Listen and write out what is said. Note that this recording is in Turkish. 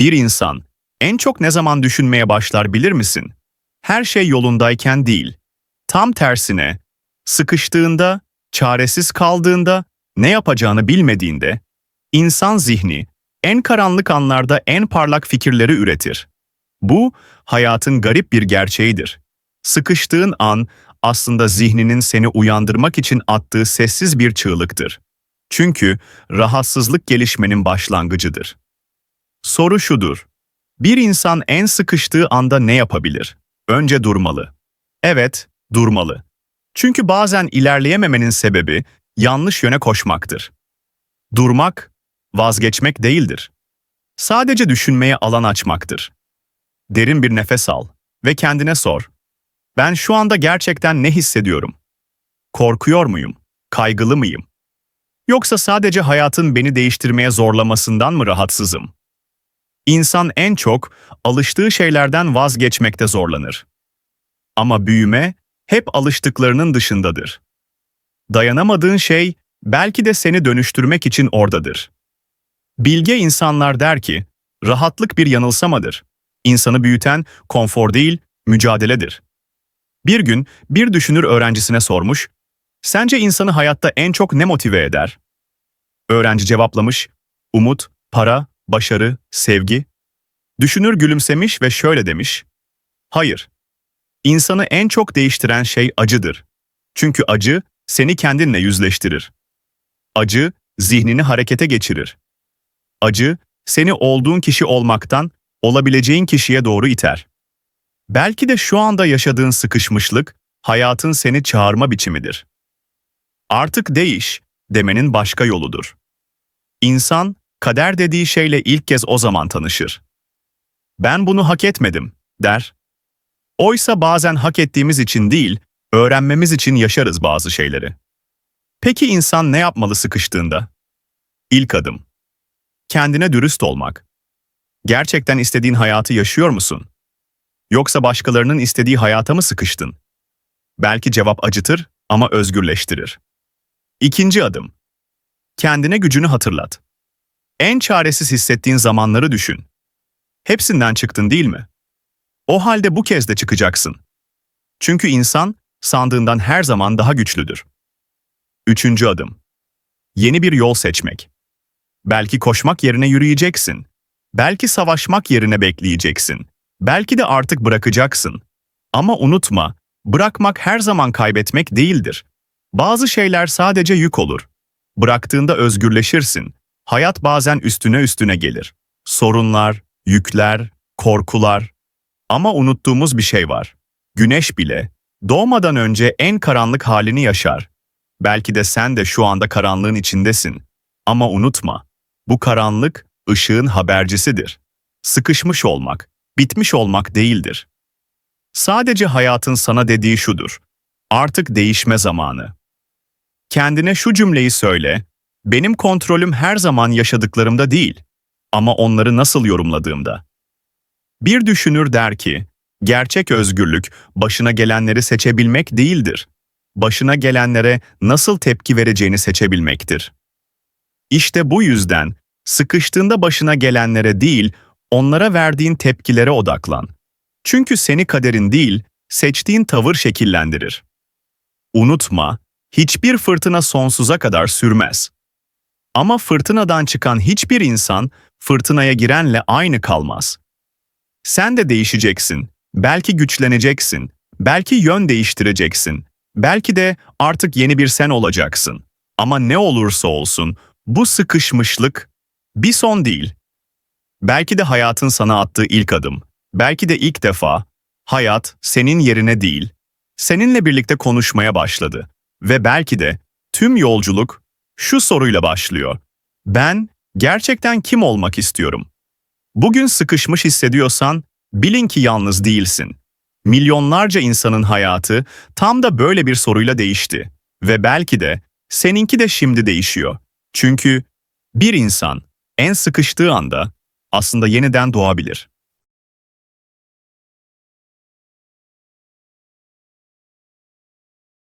Bir insan en çok ne zaman düşünmeye başlar bilir misin? Her şey yolundayken değil. Tam tersine, sıkıştığında, çaresiz kaldığında, ne yapacağını bilmediğinde, insan zihni en karanlık anlarda en parlak fikirleri üretir. Bu, hayatın garip bir gerçeğidir. Sıkıştığın an aslında zihninin seni uyandırmak için attığı sessiz bir çığlıktır. Çünkü rahatsızlık gelişmenin başlangıcıdır. Soru şudur. Bir insan en sıkıştığı anda ne yapabilir? Önce durmalı. Evet, durmalı. Çünkü bazen ilerleyememenin sebebi yanlış yöne koşmaktır. Durmak, vazgeçmek değildir. Sadece düşünmeye alan açmaktır. Derin bir nefes al ve kendine sor. Ben şu anda gerçekten ne hissediyorum? Korkuyor muyum? Kaygılı mıyım? Yoksa sadece hayatın beni değiştirmeye zorlamasından mı rahatsızım? İnsan en çok alıştığı şeylerden vazgeçmekte zorlanır. Ama büyüme hep alıştıklarının dışındadır. Dayanamadığın şey belki de seni dönüştürmek için oradadır. Bilge insanlar der ki, rahatlık bir yanılsamadır. İnsanı büyüten konfor değil, mücadeledir. Bir gün bir düşünür öğrencisine sormuş, sence insanı hayatta en çok ne motive eder? Öğrenci cevaplamış, umut, para, başarı, sevgi. Düşünür gülümsemiş ve şöyle demiş, hayır, insanı en çok değiştiren şey acıdır. Çünkü acı seni kendinle yüzleştirir. Acı zihnini harekete geçirir. Acı seni olduğun kişi olmaktan olabileceğin kişiye doğru iter. Belki de şu anda yaşadığın sıkışmışlık hayatın seni çağırma biçimidir. Artık değiş demenin başka yoludur. İnsan kader dediği şeyle ilk kez o zaman tanışır. Ben bunu hak etmedim der. Oysa bazen hak ettiğimiz için değil, öğrenmemiz için yaşarız bazı şeyleri. Peki insan ne yapmalı sıkıştığında? İlk adım. Kendine dürüst olmak. Gerçekten istediğin hayatı yaşıyor musun? Yoksa başkalarının istediği hayata mı sıkıştın? Belki cevap acıtır ama özgürleştirir. İkinci adım. Kendine gücünü hatırlat. En çaresiz hissettiğin zamanları düşün. Hepsinden çıktın değil mi? O halde bu kez de çıkacaksın. Çünkü insan sandığından her zaman daha güçlüdür. Üçüncü adım. Yeni bir yol seçmek. Belki koşmak yerine yürüyeceksin. Belki savaşmak yerine bekleyeceksin. Belki de artık bırakacaksın. Ama unutma, bırakmak her zaman kaybetmek değildir. Bazı şeyler sadece yük olur. Bıraktığında özgürleşirsin. Hayat bazen üstüne üstüne gelir. Sorunlar, yükler, korkular. Ama unuttuğumuz bir şey var. Güneş bile doğmadan önce en karanlık halini yaşar. Belki de sen de şu anda karanlığın içindesin. Ama unutma, bu karanlık ışığın habercisidir. Sıkışmış olmak, bitmiş olmak değildir. Sadece hayatın sana dediği şudur. Artık değişme zamanı. Kendine şu cümleyi söyle. Benim kontrolüm her zaman yaşadıklarımda değil ama onları nasıl yorumladığımda. Bir düşünür der ki, gerçek özgürlük başına gelenleri seçebilmek değildir. Başına gelenlere nasıl tepki vereceğini seçebilmektir. İşte bu yüzden sıkıştığında başına gelenlere değil, onlara verdiğin tepkilere odaklan. Çünkü seni kaderin değil, seçtiğin tavır şekillendirir. Unutma, hiçbir fırtına sonsuza kadar sürmez. Ama fırtınadan çıkan hiçbir insan fırtınaya girenle aynı kalmaz. Sen de değişeceksin, belki güçleneceksin, belki yön değiştireceksin, belki de artık yeni bir sen olacaksın. Ama ne olursa olsun bu sıkışmışlık bir son değil. Belki de hayatın sana attığı ilk adım, belki de ilk defa hayat senin yerine değil, seninle birlikte konuşmaya başladı ve belki de tüm yolculuk şu soruyla başlıyor. Ben gerçekten kim olmak istiyorum? Bugün sıkışmış hissediyorsan bilin ki yalnız değilsin. Milyonlarca insanın hayatı tam da böyle bir soruyla değişti ve belki de seninki de şimdi değişiyor. Çünkü bir insan en sıkıştığı anda aslında yeniden doğabilir.